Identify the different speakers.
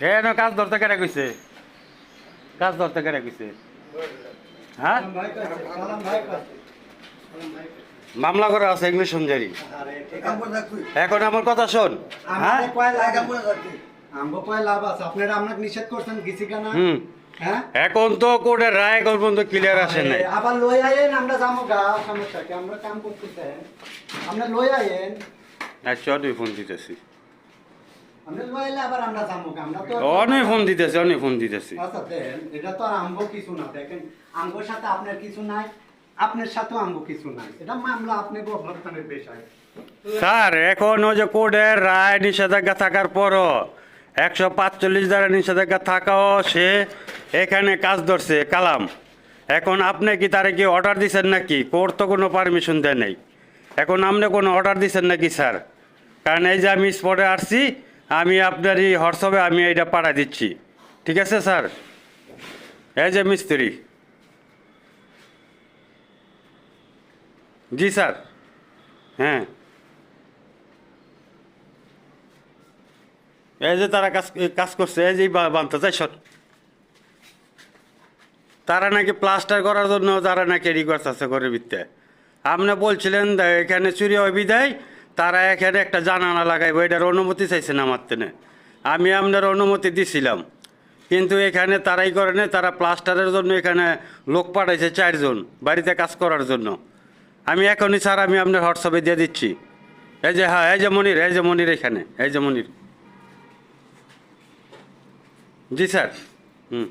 Speaker 1: না কাজ ধরতে কেটে কইছে? কাজ ধরতে কেটে কইছে? হ্যাঁ মামলা করা আছে ইংলিশ সঞ্জারি। এখন আমার কথা শোন হ্যাঁ এখন তো কোর্টের রায় এখন পর্যন্ত ক্লিয়ার আসে নাই।
Speaker 2: আবার লই আইন আমরা যাব গা সমস্যা কি? আমরা কাম করতেছেন আমরা লই আইন
Speaker 1: আচ্ছা অনেক ফোন দিতেছি। অনেক ফোন দিতেছি অনেক ফোন দিতেছি।
Speaker 2: আচ্ছা এটা তো আর আমগো কিছু না দেখেন আমগোর সাথে আপনার কিছু নাই আপনার সাথেও আমগো কিছু নাই। এটা মামলা আপনি গভর্নমেন্টের বিষয়।
Speaker 1: স্যার এখন ওই যে কোর্টের রায় নিষেধাজ্ঞা থাকার পরও একশো পাঁচচল্লিশ দ্বারা নিষেধাজ্ঞা থাকাও সে এখানে কাজ ধরছে কালাম। এখন আপনি কি তারে কি অর্ডার দিচ্ছেন নাকি? কোর্ট তো কোনো পারমিশন দেয় নাই। এখন আপনি কোনো অর্ডার দিচ্ছেন নাকি স্যার? কারণ এই যে আমি স্পটে আসছি আমি আপনার এই হোয়াটসঅ্যাপে আমি এইটা পাঠাই দিচ্ছি। ঠিক আছে, স্যার? এই যে মিস্ত্রি। জি, স্যার। হ্যাঁ। এই যে তারা কাজ কাজ করছে, এই যে বানতে চাই, সর। তারা নাকি প্লাস্টার করার জন্য তারা নাকি রেডি করতেছে করে বিতে আপনি বলছিলেন, এখানে চুরি হয় তারা এখানে একটা জানানা লাগাইব, এটার অনুমতি চাইছেন আমার তেনে। আমি আপনার অনুমতি দিছিলাম। কিন্তু এখানে তারাই করে না তারা প্লাস্টারের জন্য এখানে লোক পাঠাইছে চারজন, বাড়িতে কাজ করার জন্য। আমি এখনই স্যার, আমি আপনার হোয়াটসঅ্যাপে দিয়ে দিচ্ছি। এই যে হ্যাঁ এই যে মনির, এই যে মনির এখানে, এই যে মনির। জি, স্যার। হুম।